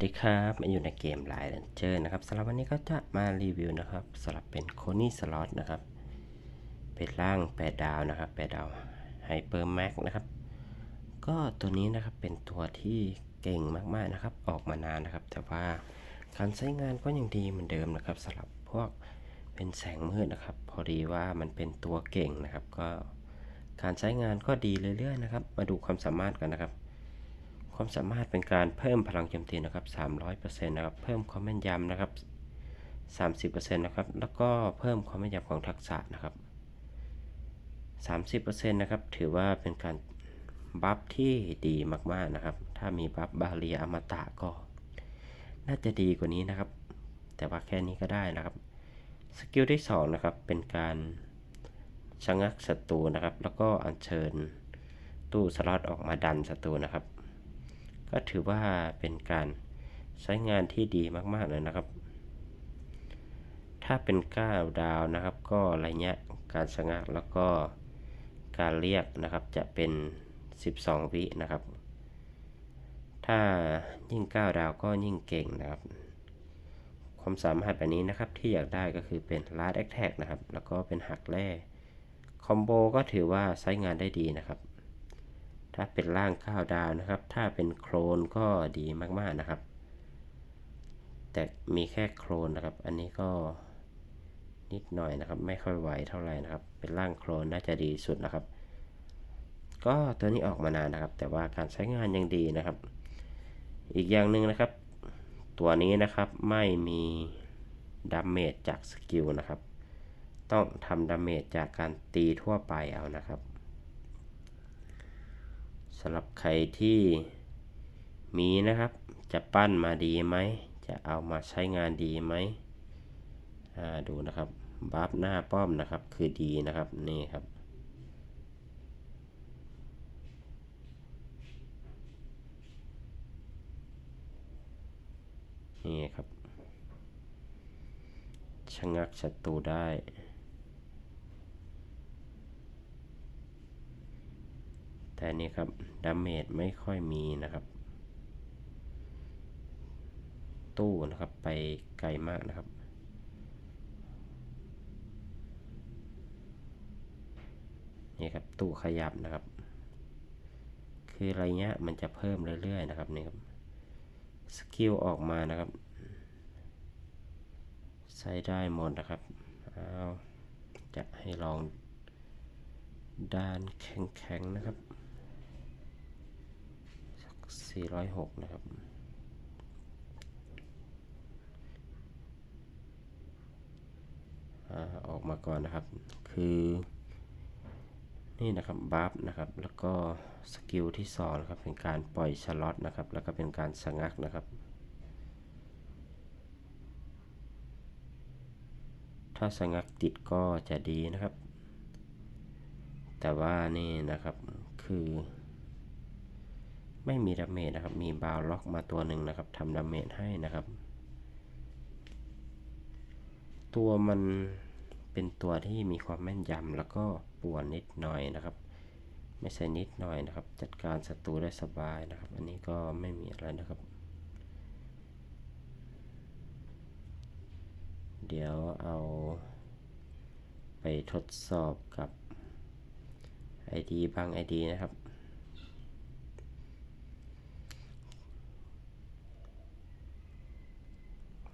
สวัสดีครับมาอยู่ในเกมไลน์เจอนะครับสำหรับวันนี้ก็จะมารีวิวนะครับสำหรับเป็นโคนี่สล็อตนะครับ เป็นร่าง8ดาวนะครับ8ดาวไฮเปอร์แม็กนะครับ ก็ตัวนี้นะครับเป็นตัวที่เก่งมากๆนะครับ ออกมานานนะครับ แต่ว่าการใช้งานก็ยังดีเหมือนเดิมนะครับสำหรับพวกเป็นแสงมืดนะครับ พอดีว่ามันเป็นตัวเก่งนะครับ ก็การใช้งานก็ดีเรื่อยๆนะครับ มาดูความสามารถกันนะครับ ความสามารถเป็นการเพิ่มพลังโจมตีนะครับ 300%นะครับ เพิ่มความแม่นยำนะครับ 30%นะครับ แล้วก็เพิ่มความแม่นยำของทักษะนะครับ 30%นะครับ ถือว่าเป็นการบัฟที่ดีมากๆนะครับ ถ้ามีบัฟบาเรียอมตะก็ น่าจะดีกว่านี้นะครับ แต่ว่าแค่นี้ก็ได้นะครับ สกิลที่2นะครับ เป็นการชะงักศัตรูนะครับ แล้วก็อัญเชิญตู้สล็อตออกมาดันศัตรูนะครับ ก็ถือว่าเป็นการใช้งานที่ดีมาก ๆ เลยนะครับ ถ้าเป็น 9 ดาวนะครับ ก็ระยะการชะงักแล้วก็การเรียกนะครับจะเป็น 12 วินะครับ ถ้ายิ่ง 9 ดาวก็ยิ่งเก่งนะครับ ความสามารถแบบนี้นะครับที่อยากได้ก็คือเป็นลาดแอคแท็กนะครับ แล้วก็เป็นหักแร่คอมโบก็ถือว่าใช้งานได้ดีนะครับ ถ้าเป็นร่างข้าวดาวนะครับ ถ้าเป็นโครนก็ดีมากๆนะครับ แต่มีแค่โครนนะครับ อันนี้ก็นิดหน่อยนะครับ ไม่ค่อยไหวเท่าไหร่นะครับ เป็นร่างโครนน่าจะดีสุดนะครับ ก็ตัวนี้ออกมานานนะครับ แต่ว่าการใช้งานยังดีนะครับ อีกอย่างหนึ่งนะครับ ตัวนี้นะครับไม่มีดาเมจจากสกิลนะครับ ต้องทำดาเมจจากการตีทั่วไปเอานะครับ สำหรับใครที่มีนะครับ จะปั้นมาดีไหม จะเอามาใช้งานดีไหมดูนะครับบัฟหน้าป้อมนะครับ คือดีนะครับนี่ครับนี่ครับชะงักศัตรูได้ แต่นี่ครับดาเมจไม่ค่อยมีนะครับ ตู้นะครับไปไกลมากนะครับ นี่ครับตู้ขยับนะครับ คือระยะมันจะเพิ่มเรื่อยๆนะครับนี่ครับสกิลออกมานะครับใช้ได้หมดนะครับเอาจะให้ลองด้านแข็งๆนะครับ 406 นะครับ ออกมาก่อนนะครับ คือนี่นะครับบัฟนะครับ แล้วก็สกิลที่2นะครับ เป็นการปล่อยชล็อตนะครับ แล้วก็เป็นการสงักนะครับ ถ้าสงักติดก็จะดีนะครับ แต่ว่านี่นะครับคือ ไม่มีดาเมจนะครับ มีบาวล็อกมาตัวหนึ่งนะครับทำดาเมจให้นะครับ ตัวมันเป็นตัวที่มีความแม่นยำแล้วก็ป่วนนิดหน่อยนะครับ ไม่ใช่นิดหน่อยนะครับ จัดการศัตรูได้สบายนะครับ อันนี้ก็ไม่มีอะไรนะครับ เดี๋ยวเอาไปทดสอบกับ ID บาง ID นะครับ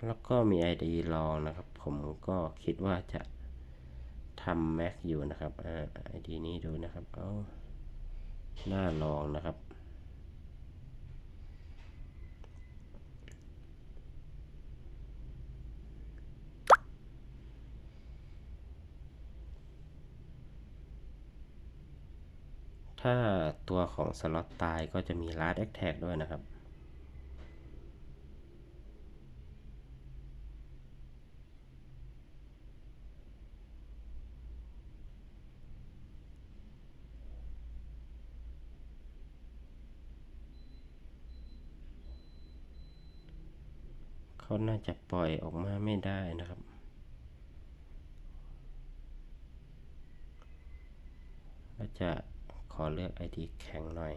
แล้วก็มี ID ลองนะครับ ผมก็คิดว่าจะทำแม็กอยู่นะครับไอดีนี้ดูนะครับเอาหน้าลองนะครับถ้าตัวของสล็อตตายก็จะมีลาดแอคแท็กด้วยนะครับ เขาน่าจะปล่อยออกมาไม่ได้นะครับ ก็จะขอเลือกไอทีแข็งหน่อย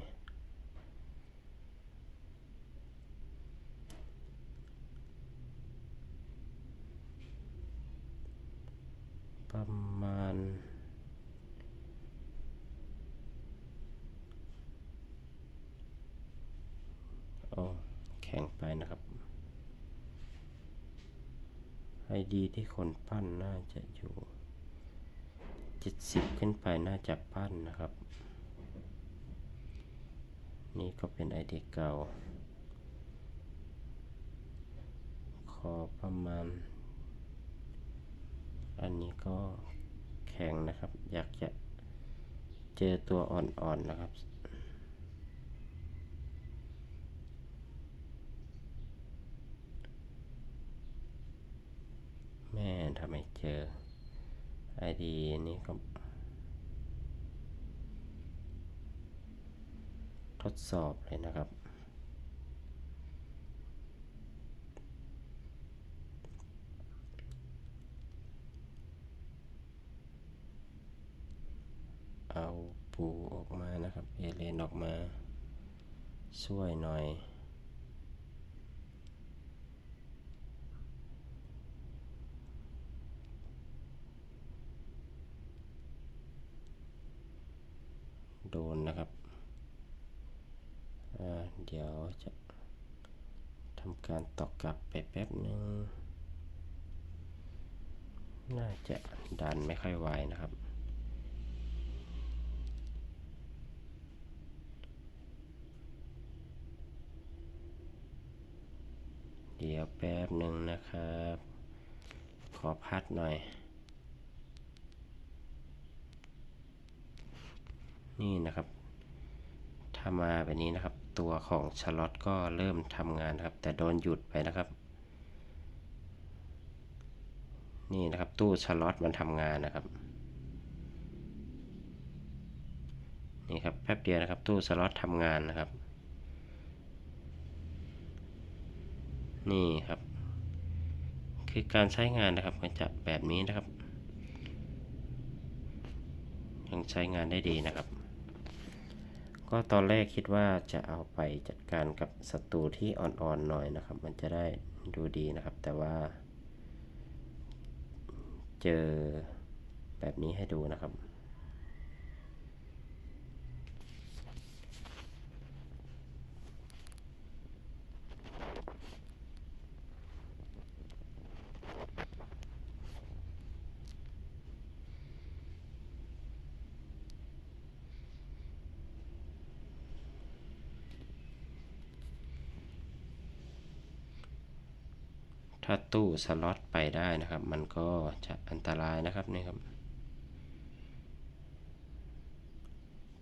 ประมาณโอ้แข็งไปนะครับ ID ที่คนปั้นน่าจะอยู่ 70 ขึ้นไปน่าจะปั้นนะครับ นี่ก็เป็น ID เก่า ขอประมาณ อันนี้ก็แข็งนะครับ อยากจะเจอตัวอ่อนๆนะครับ แม่ ทำไมเจอ ID นี้ก็ทดสอบเลยนะครับ เอาปูออกมานะครับ เอเลนออกมา ช่วยหน่อย โดนนะครับ เดี๋ยวจะทำการตอกกลับไปแป๊บหนึ่ง น่าจะดันไม่ค่อยไวนะครับเดี๋ยวแป๊บหนึ่งนะครับ ขอพัดหน่อย นี่นะครับถ้ามาแบบนี้นะครับ ตัวของชลอตก็เริ่มทำงานนครับ แต่โดนหยุดไปนะครับ นี่นะครับ ตู้ชลอตมันทำงานนะครับนี่ครับแป๊บเดียวนะครับ ตู้สล็อตทำงานนะครับ นี่ครับ คือการใช้งานนะครับมันจะแบบนี้นะครับ ยังใช้งานได้ดีนะครับ ก็ตอนแรกคิดว่าจะเอาไปจัดการกับศัตรูที่อ่อนๆหน่อยนะครับ มันจะได้ดูดีนะครับ แต่ว่า เจอแบบนี้ให้ดูนะครับ ถ้าตู้สล็อตไปได้นะครับ มันก็จะอันตรายนะครับนี่ครับ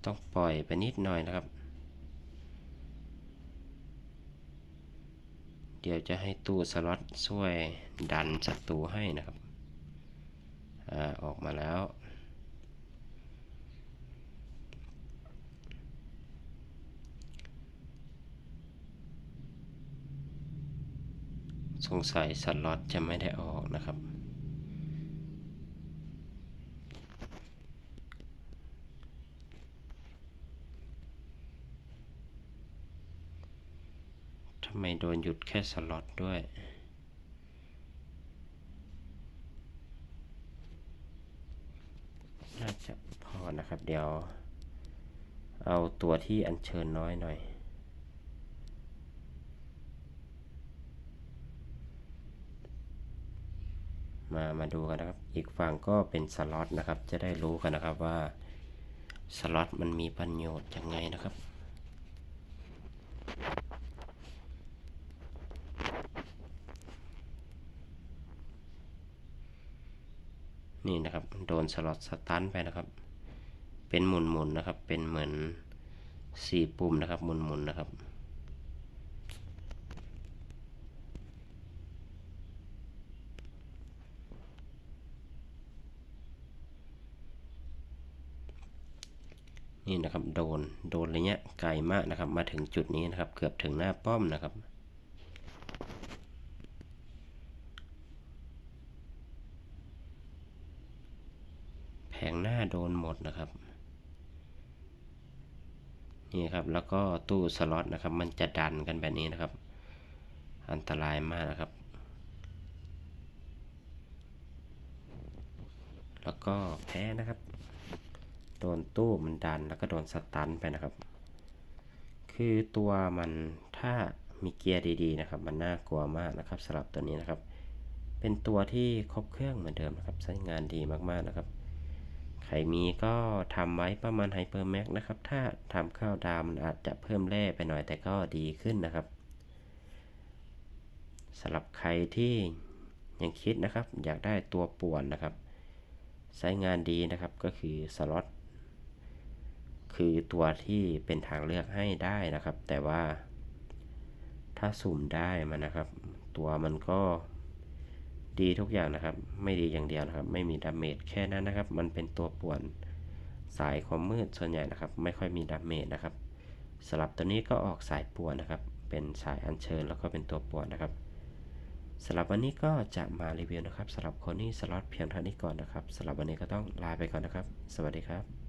ต้องปล่อยไปนิดหน่อยนะครับ เดี๋ยวจะให้ตู้สล็อตช่วยดันศัตรูให้นะครับอาออกมาแล้ว สงสัยสล็อตจะไม่ได้ออกนะครับ ทำไมโดนหยุดแค่สล็อตด้วยน่าจะพอนะครับ เดี๋ยว เอาตัวที่อัญเชิญน้อยหน่อย มามาดูกันนะครับ อีกฝั่งก็เป็นสล็อตนะครับ จะได้รู้กันนะครับว่าสล็อตมันมีประโยชน์ยังไงนะครับนี่นะครับโดนสล็อตสตันไปนะครับ เป็นหมุนๆนนะครับ เป็นเหมือนสี่ปุ่มนะครับหมุนๆนนะครับ นี่นะครับโดนโดนระยะไกลมากนะครับ มาถึงจุดนี้นะครับ เกือบถึงหน้าป้อมนะครับแผงหน้าโดนหมดนะครับ นี่ครับแล้วก็ตู้สล็อตนะครับ มันจะดันกันแบบนี้นะครับ อันตรายมากนะครับ แล้วก็แพ้นะครับ โดนตู้มันดันแล้วก็โดนสตันไปนะครับ คือตัวมันถ้ามีเกียร์ดีๆนะครับ มันน่ากลัวมากนะครับสำหรับตัวนี้นะครับ เป็นตัวที่ครบเครื่องเหมือนเดิมนะครับ ใช้งานดีมากๆนะครับ ใครมีก็ทำไว้ประมาณไฮเปอร์แม็กนะครับ ถ้าทำข้าวดาวมันอาจจะเพิ่มแร่ไปหน่อยแต่ก็ดีขึ้นนะครับสำหรับใครที่ยังคิดนะครับ อยากได้ตัวป่วนนะครับใช้งานดีนะครับก็คือสล็อต คือตัวที่เป็นทางเลือกให้ได้นะครับ แต่ว่า ถ้าสุ่มได้มันนะครับ ตัวมันก็ดีทุกอย่างนะครับ ไม่ดีอย่างเดียวนะครับ ไม่มีดาเมจแค่นั้นนะครับ มันเป็นตัวป่วนสายความมืดส่วนใหญ่นะครับ ไม่ค่อยมีดาเมจนะครับสลับตัวนี้ก็ออกสายป่วนนะครับ เป็นสายอัญเชิญแล้วก็เป็นตัวป่วนนะครับสำหรับวันนี้ก็จะมารีวิวนะครับสำหรับคนที่สล็อตเพียงเท่านี้ก่อนนะครับสำหรับวันนี้ก็ต้องลาไปก่อนนะครับ สวัสดีครับ